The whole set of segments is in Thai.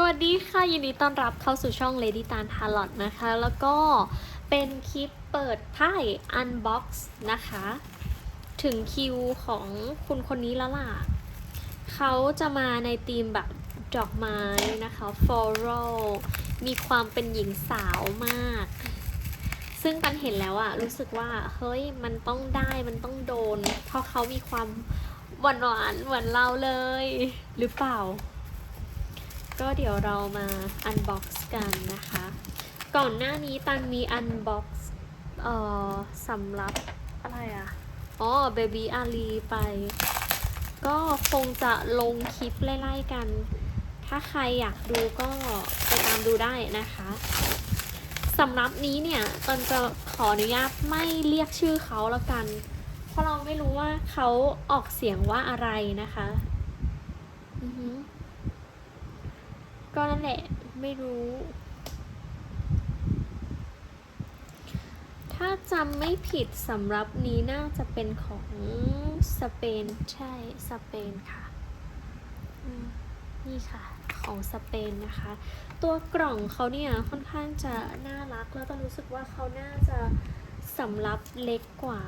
สวัสดีค่ะ ยินดีต้อนรับเข้าสู่ช่อง Lady Tan t a l o t นะคะ แล้วก็เป็นคลิปเปิดไพ่ Unbox นะคะ ถึงคิวของคุณคนนี้แล้วล่ะ เขาจะมาในธีมแบบดอกไม้นะคะ floral มีความเป็นหญิงสาวมาก ซึ่งกันเห็นแล้วอะรู้สึกว่า เฮ้ย มันต้องได้มันต้องโดน เพราะเขามีความหวานหวานเหมือนเราเลย หรือเปล่า ก็เดี๋ยวเรามา unbox กันนะคะ ก่อนหน้านี้ตันมี unbox เอ่อสำหรับอะไรอะอ๋อ Baby Ali ไป ก็คงจะลงคลิปไล่ๆกัน ถ้าใครอยากดูก็ไปตามดูได้นะคะสำหรับนี้เนี่ยตันจะขออนุญาตไม่เรียกชื่อเขาแล้วกัน เพราะเราไม่รู้ว่าเขาออกเสียงว่าอะไรนะคะ อือฮึ ก็นั่นแหละ ไม่รู้ ถ้าจำไม่ผิดสำหรับนี้น่าจะเป็นของสเปนใช่ สเปนค่ะ นี่ค่ะ ของสเปนนะคะ ตัวกล่องเขาเนี่ยค่อนข้างจะน่ารัก แล้วก็รู้สึกว่าเขาน่าจะสำรับเล็กกว่า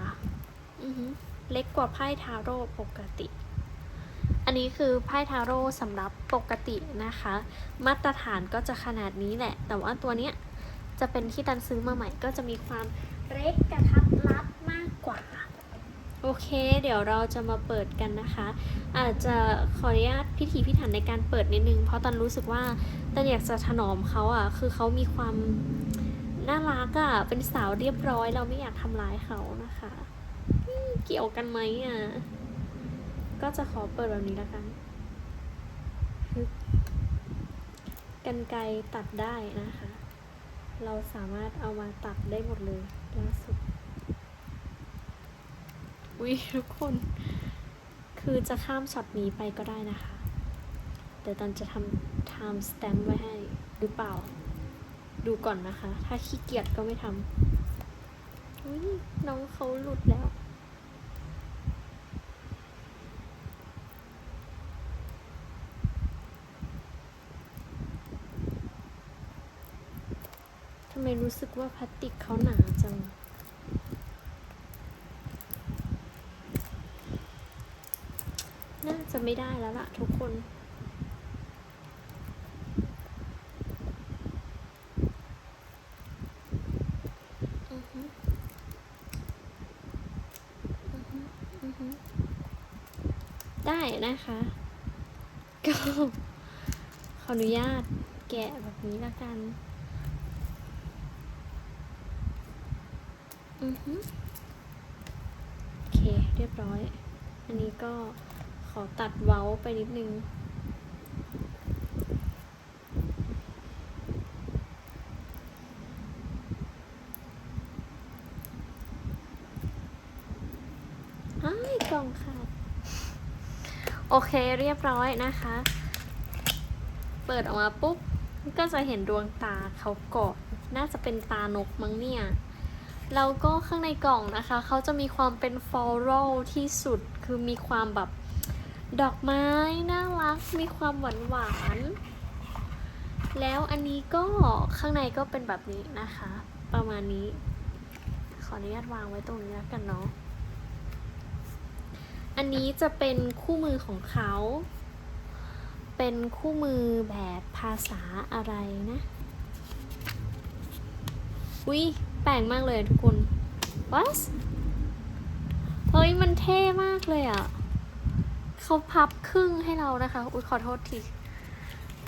เล็กกว่าไพ่ทาโร่ปกติ อันนี้คือไพ่ทาโร่สำหรับปกตินะคะ มาตรฐานก็จะขนาดนี้แหละ แต่ว่าตัวเนี้ยจะเป็นที่ตันซื้อมาใหม่ก็จะมีความเล็กกระทัดรัดมากกว่า โอเค เดี๋ยวเราจะมาเปิดกันนะคะ อาจจะขออนุญาตพิถีพิถันในการเปิดนิดนึง เพราะตันรู้สึกว่าตันอยากจะถนอมเขาอะ คือเขามีความน่ารักอะ เป็นสาวเรียบร้อย เราไม่อยากทำร้ายเขานะคะ เกี่ยวกันไหมอะ ก็จะขอเปิดแบบนี้แล้วกัน กันไกตัดได้นะคะ เราสามารถเอามาตัดได้หมดเลยล่าสุดวิทุกคน คือจะข้ามช็อตนี้ไปก็ได้นะคะแต่ตอนจะทำ time stamp ไว้ให้หรือเปล่า ดูก่อนนะคะ ถ้าขี้เกียจก็ไม่ทำอุ้ยน้องเขาหลุดแล้ว มรู้สึกว่าพลาสติกเขาหนาจัง น่าจะไม่ได้แล้วล่ะทุกคนได้นะคะ ก็ขออนุญาตแกะแบบนี้ละกัน อือฮึโอเค เรียบร้อย อันนี้ก็ขอตัดเว้าไปนิดนึง อ้ายกล่องขาด โอเคเรียบร้อยนะคะ เปิดออกมาปุ๊บ ก็จะเห็นดวงตาเขากอดน่าจะเป็นตานกมั้งเนี่ย แล้วก็ข้างในกล่องนะคะ เขาจะมีความเป็นฟลอรัลที่สุด คือมีความแบบดอกไม้ น่ารัก มีความหวานหวานๆแล้วอันนี้ก็ข้างในก็เป็นแบบนี้นะคะ ประมาณนี้ ขออนุญาตวางไว้ตรงนี้แล้วกันเนาะ อันนี้จะเป็นคู่มือของเขา เป็นคู่มือแบบภาษาอะไรนะ อุ้ย แปลกมากเลยทุกคน what เฮ้ยมันเท่มากเลยอะ่ะเขาพับครึ่งให้เรานะคะ อุ้ยขอโทษที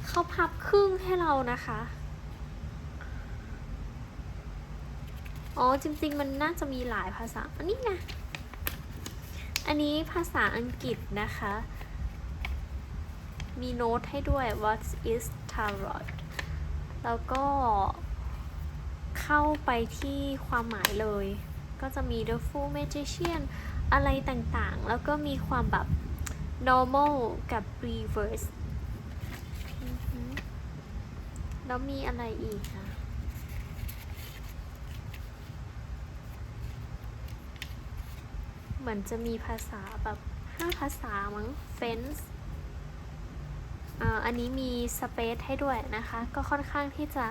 เขาพับครึ่งให้เรานะคะ อ๋อจริง ๆ มันน่าจะมีหลายภาษา อันนี้ไง อันนี้ภาษาอังกฤษนะคะ มีโน้ตให้ด้วย what is tarot แล้วก็ เข้าไปที่ความหมายเลย ก็จะมี the full magician อะไรต่างๆ แล้วก็มีความแบบ normal กับ reverse แล้วมีอะไรอีกคะเหมือนจะมีภาษาแบบห้าภาษามั้ง fence อ่าอันนี้มีสเปซให้ด้วยนะคะ ก็ค่อนข้างที่จะ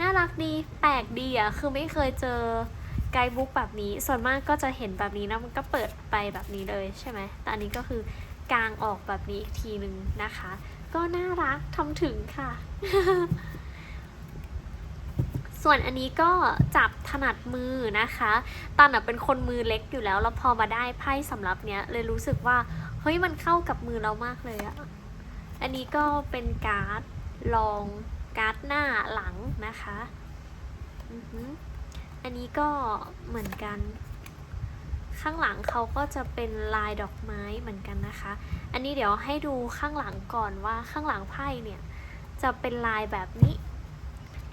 น่ารักดีแปลกดีอะคือไม่เคยเจอไกด์บุ๊กแบบนี้ ส่วนมากก็จะเห็นแบบนี้นะมันก็เปิดไปแบบนี้เลยใช่ไหมแต่อันนี้ก็คือกลางออกแบบนี้อีกทีหนึ่งนะคะ ก็น่ารักทำถึงค่ะ ส่วนอันนี้ก็จับถนัดมือนะคะ ตันอะเป็นคนมือเล็กอยู่แล้ว แล้วพอมาได้ไพ่สำรับเนี้ยเลยรู้สึกว่าเฮ้ยมันเข้ากับมือเรามากเลยอะอันนี้ก็เป็นการ์ดลอง การ์ดหน้าหลังนะคะอือฮึอันนี้ก็เหมือนกัน ข้างหลังเขาก็จะเป็นลายดอกไม้เหมือนกันนะคะ อันนี้เดี๋ยวให้ดูข้างหลังก่อนว่าข้างหลังไพ่เนี่ยจะเป็นลายแบบนี้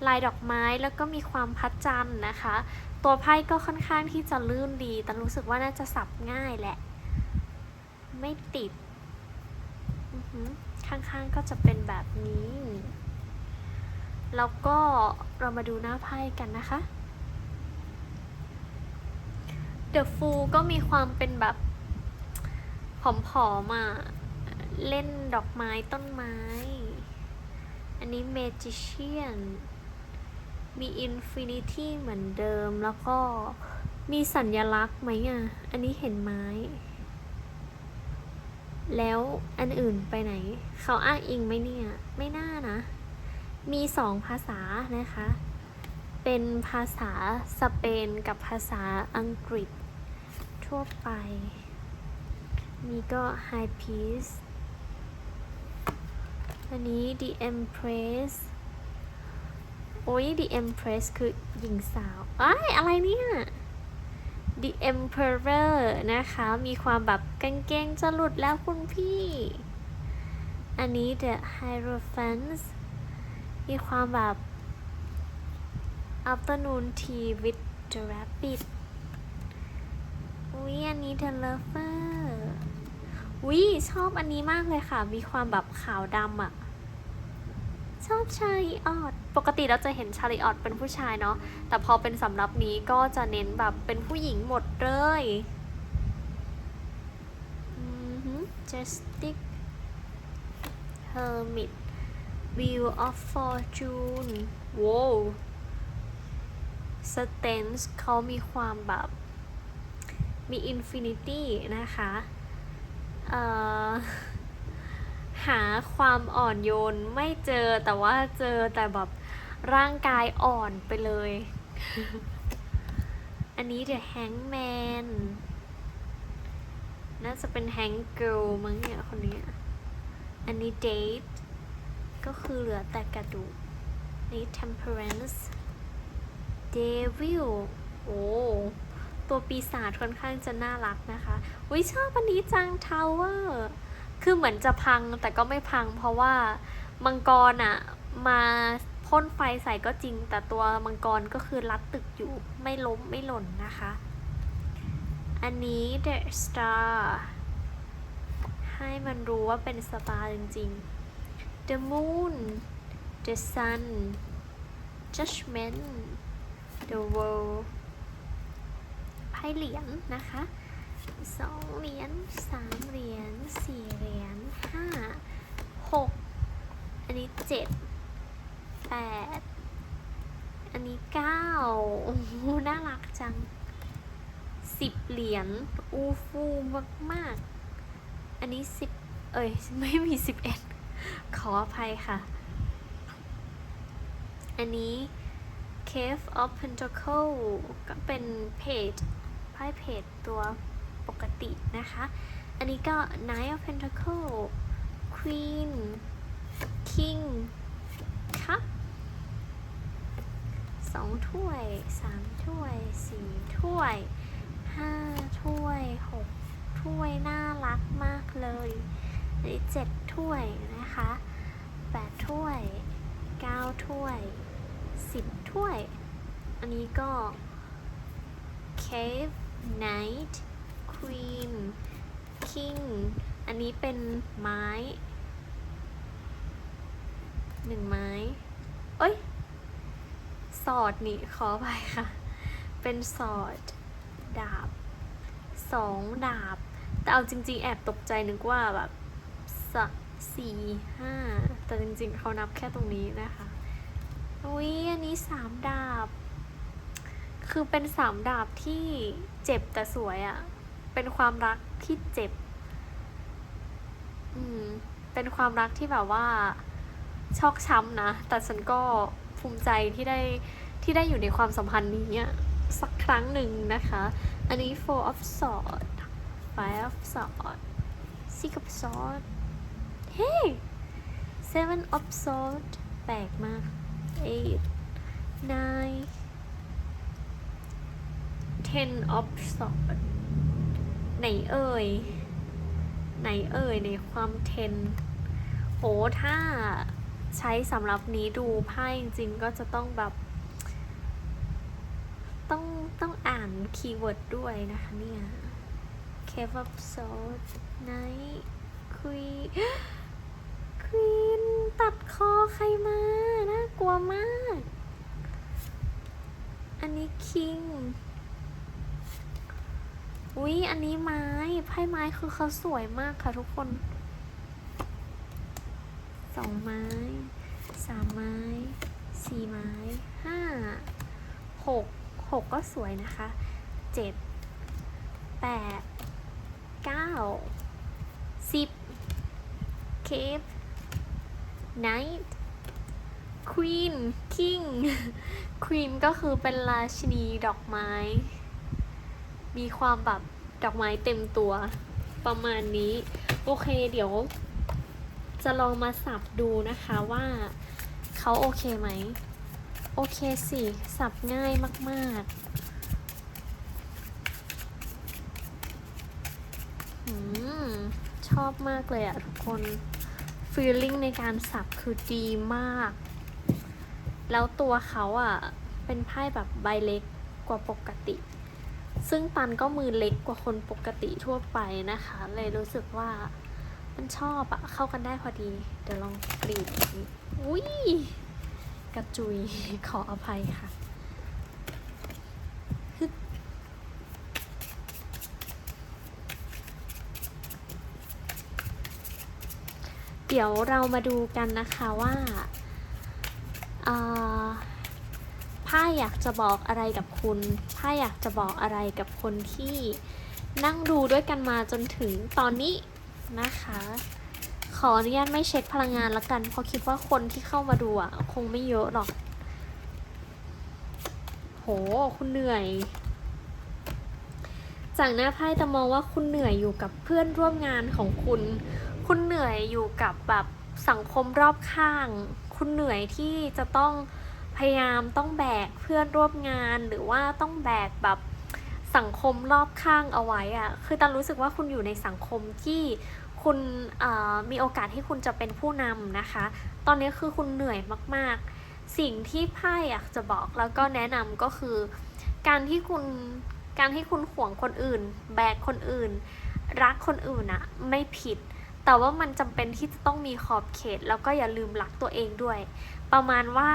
ลายดอกไม้แล้วก็มีความพัดจันนะคะ ตัวไพ่ก็ค่อนข้างที่จะลื่นดีแต่รู้สึกว่าน่าจะสับง่ายแหละ ไม่ติดอือหือข้างๆก็จะเป็นแบบนี้ แล้วก็เรามาดูหน้าไพ่กันนะคะ The Fool ก็มีความเป็นแบบผอมๆอะเล่นดอกไม้ต้นไม้ อันนี้ Magician มี Infinity เหมือนเดิมแล้วก็มีสัญญลักษณ์ไหมอะ อันนี้เห็นไม้ แล้วอันอื่นไปไหน เขาอ้างอิงไหมเนี่ย ไม่น่านะ มีสองภาษานะคะ เป็นภาษาสเปนกับภาษาอังกฤษ ทั่วไปมีก็ High Peace อันนี้ The Empress โอ้ย The Empress คือหญิงสาวอ้ายอะไรเนี่ย The Emperor นะคะ มีความแบบกางเกงจะหลุดแล้วคุณพี่ อันนี้ The Hierophant มีความแบบ Afternoon Tea with the Rabbit อุ้ยอันนี้ The Lover วิชอบอันนี้มากเลยค่ะ มีความแบบขาวดำอะ่ะชอบชาลีออดปกติเราจะเห็นชาลีออดเป็นผู้ชายเนาะ แต่พอเป็นสำรับนี้ก็จะเน้นแบบเป็นผู้หญิงหมดเลยอือฮึ justic Hermit Wheel of Fortune โว้ Stance เขามีความแบบมี Infinity นะคะเอ่อหาความอ่อนโยนไม่เจอแต่ว่าเจอแต่แบบร่างกายอ่อนไปเลย อันนี้ The Hangman น่าจะเป็น Hang Girl มั้งเนี่ยคนเนี้ยอันนี้ Date ก็คือเหลือแต่กระดูกนนี้ Temperance Devil โอ้ตัวปีศาจค่อนข้างจะน่ารักนะคะวิชอบอันนี้จัง Tower คือเหมือนจะพังแต่ก็ไม่พังเพราะว่ามังกรอะมาพ่นไฟใส่ก็จริง แต่ตัวมังกรก็คือรัดตึกอยู่ไม่ล้มไม่หล่นนะคะ อันนี้ The Star ให้มันรู้ว่าเป็นสตาร์จริง ๆ The Moon The Sun Judgment The World ไพ่เหรียญนะคะสองเหรียญสามเหรียญสี่เหรียญห้าหกอันนี้เจ็ดแปดอันนี้เก้าโอ้โหน่ารักจังสิบเหรียญอูฟูมากมากๆอันนี้สิบเอ้ย ไม่มีสิบเอ็ด ขออภัยค่ะ อันนี้ Cave of Pentacle ก็เป็นเพจไพ่เพจตัวปกตินะคะ อันนี้ก็ Knight of Pentacle Queen King คัพสองถ้วยสามถ้วยสี่ถ้วยห้าถ้วยหกถ้วยน่ารักมากเลย อันนี้เจ็ดถ้วยนะคะแปดถ้วยเก้าถ้วยสิบถ้วย อันนี้ก็ Cave Knight Queen King อันนี้เป็นไม้หนึ่งไม้เอ้ย สอดนี่ขอไปค่ะ เป็นสอด ดาบสองดาบ แต่เอาจริง ๆ แอบตกใจนึกว่าแบบ สักสี่ห้าแต่จริงๆเขานับแค่ตรงนี้นะคะอุ้ยอันนี้สามดาบ คือเป็นสามดาบที่เจ็บแต่สวยอะ่ะ เป็นความรักที่เจ็บ อืม เป็นความรักที่แบบว่าชอกช้ำนะ แต่ฉันก็ภูมิใจที่ได้ที่ได้อยู่ในความสัมพันธ์นี้สักครั้งหนึ่งนะคะ อันนี้ four of swords five of swords six of swords เฮ้ seven of sword แปลกมาก eight nine ten of sword ไหนเอ่ย ไหนเอ่ยในความ ten โหถ้าใช้สำหรับนี้ดูไพ่จริงๆก็จะต้องแบบ ต้องต้องอ่านคีย์เวิร์ดด้วยนะคะเนี่ย Cave of Swords night Queen Queen ตัดคอใครมา น่ากลัวมาก อันนี้ King อุ๊ยอันนี้ไม้ไพ่ไม้คือเขาสวยมากค่ะทุกคนสองไม้สามไม้สี่ไม้ห้าหกหกก็สวยนะคะเจ็ดแปดเก้าสิบเคฟ ไนท์ควีนคิงควีนก็คือเป็นราชินีดอกไม้ มีความแบบดอกไม้เต็มตัวประมาณนี้ โอเคเดี๋ยว จะลองมาสับดูนะคะว่าเขาโอเคไหม โอเคสิ สับง่ายมากๆชอบมากเลยอะทุกคน ฟีลลิ่งในการสับคือดีมาก แล้วตัวเขาอะเป็นไพ่แบบใบเล็กกว่าปกติ ซึ่งปันก็มือเล็กกว่าคนปกติทั่วไปนะคะ เลยรู้สึกว่ามันชอบอะเข้ากันได้พอดี เดี๋ยวลองกรีดอีกนิดอุ้ยกระจุยขออภัยค่ะ เดี๋ยวเรามาดูกันนะคะว่าอ่าไพ่อยากจะบอกอะไรกับคุณไพ่อยากจะบอกอะไรกับคนที่นั่งดูด้วยกันมาจนถึงตอนนี้นะคะ ขออนุญาตไม่เช็คพลังงานละกัน เพราะคิดว่าคนที่เข้ามาดูอะคงไม่เยอะหรอก โห คุณเหนื่อย จากหน้าไพ่จะมองว่าคุณเหนื่อยอยู่กับเพื่อนร่วมงานของคุณ คุณเหนื่อยอยู่กับแบบสังคมรอบข้าง คุณเหนื่อยที่จะต้องพยายามต้องแบกเพื่อนร่วมงาน หรือว่าต้องแบกแบบสังคมรอบข้างเอาไว้อะคือตันรู้สึกว่าคุณอยู่ในสังคมที่คุณมีโอกาสที่คุณจะเป็นผู้นำนะคะ ตอนนี้คือคุณเหนื่อยมากๆ สิ่งที่ไพ่อยากจะบอกแล้วก็แนะนำก็คือ การที่คุณการที่คุณห่วงคนอื่น แบกคนอื่น รักคนอื่นอะไม่ผิด แต่ว่ามันจำเป็นที่จะต้องมีขอบเขต แล้วก็อย่าลืมรักตัวเองด้วย ประมาณว่า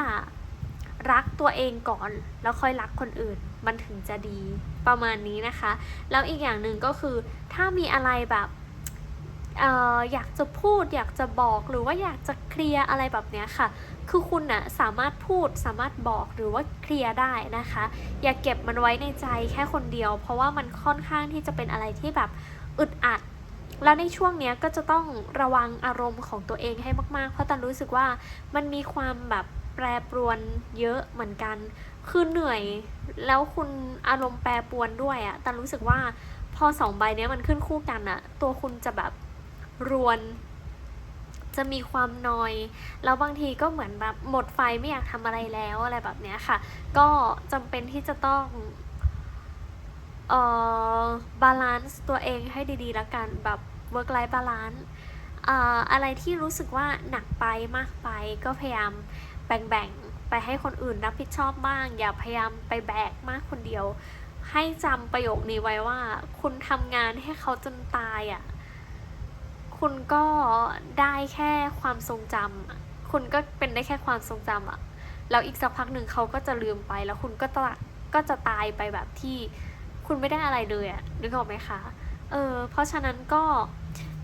รักตัวเองก่อน แล้วค่อยรักคนอื่น มันถึงจะดีประมาณนี้นะคะ แล้วอีกอย่างหนึ่งก็คือ ถ้ามีอะไรแบบเอ่ออยากจะพูดอยากจะบอกหรือว่าอยากจะเคลียร์อะไรแบบเนี้ยค่ะ คือคุณน่ะสามารถพูดสามารถบอกหรือว่าเคลียร์ได้นะคะ อย่าเก็บมันไว้ในใจแค่คนเดียว เพราะว่ามันค่อนข้างที่จะเป็นอะไรที่แบบอึดอัด แล้วในช่วงเนี้ยก็จะต้องระวังอารมณ์ของตัวเองให้มากๆ เพราะตันรู้สึกว่ามันมีความแบบแปรปรวนเยอะเหมือนกัน คือเหนื่อยแล้วคุณอารมณ์แปรปรวนด้วยอะตันรู้สึกว่าพอสองใบเนี้ยมันขึ้นคู่กันอะตัวคุณจะแบบรวน จะมีความนอย แล้วบางทีก็เหมือนแบบหมดไฟไม่อยากทำอะไรแล้วอะไรแบบเนี้ยค่ะ ก็จำเป็นที่จะต้อง เอ่อบาลานซ์ตัวเองให้ดีๆ แล้วกันแบบ work life balance อ่าอะไรที่รู้สึกว่าหนักไปมากไปก็พยายามแบ่งๆ ไปให้คนอื่นรับผิดชอบบ้าง อย่าพยายามไปแบกมากคนเดียว ให้จำประโยคนี้ไว้ว่า คุณทำงานให้เขาจนตายอะ่ะคุณก็ได้แค่ความทรงจำคุณก็เป็นได้แค่ความทรงจำอะ่ะแล้วอีกสักพักหนึ่งเขาก็จะลืมไปแล้วคุณก็ก็จะตายไปแบบที่ คุณไม่ได้อะไรเลยอะนึกออกไหมคะ เออ เพราะฉะนั้นก็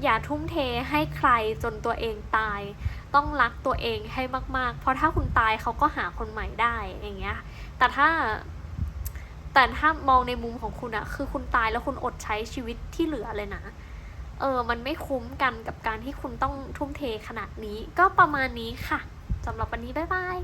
อย่าทุ่มเทให้ใครจนตัวเองตาย ต้องรักตัวเองให้มาก ๆ เพราะถ้าคุณตายเขาก็หาคนใหม่ได้อย่างเงี้ย แต่ถ้า แต่ถ้ามองในมุมของคุณอะคือคุณตายแล้วคุณอดใช้ชีวิตที่เหลือเลยนะ เออ มันไม่คุ้มกันกับการที่คุณต้องทุ่มเทขนาดนี้ ก็ประมาณนี้ค่ะสำหรับวันนี้บ๊ายบาย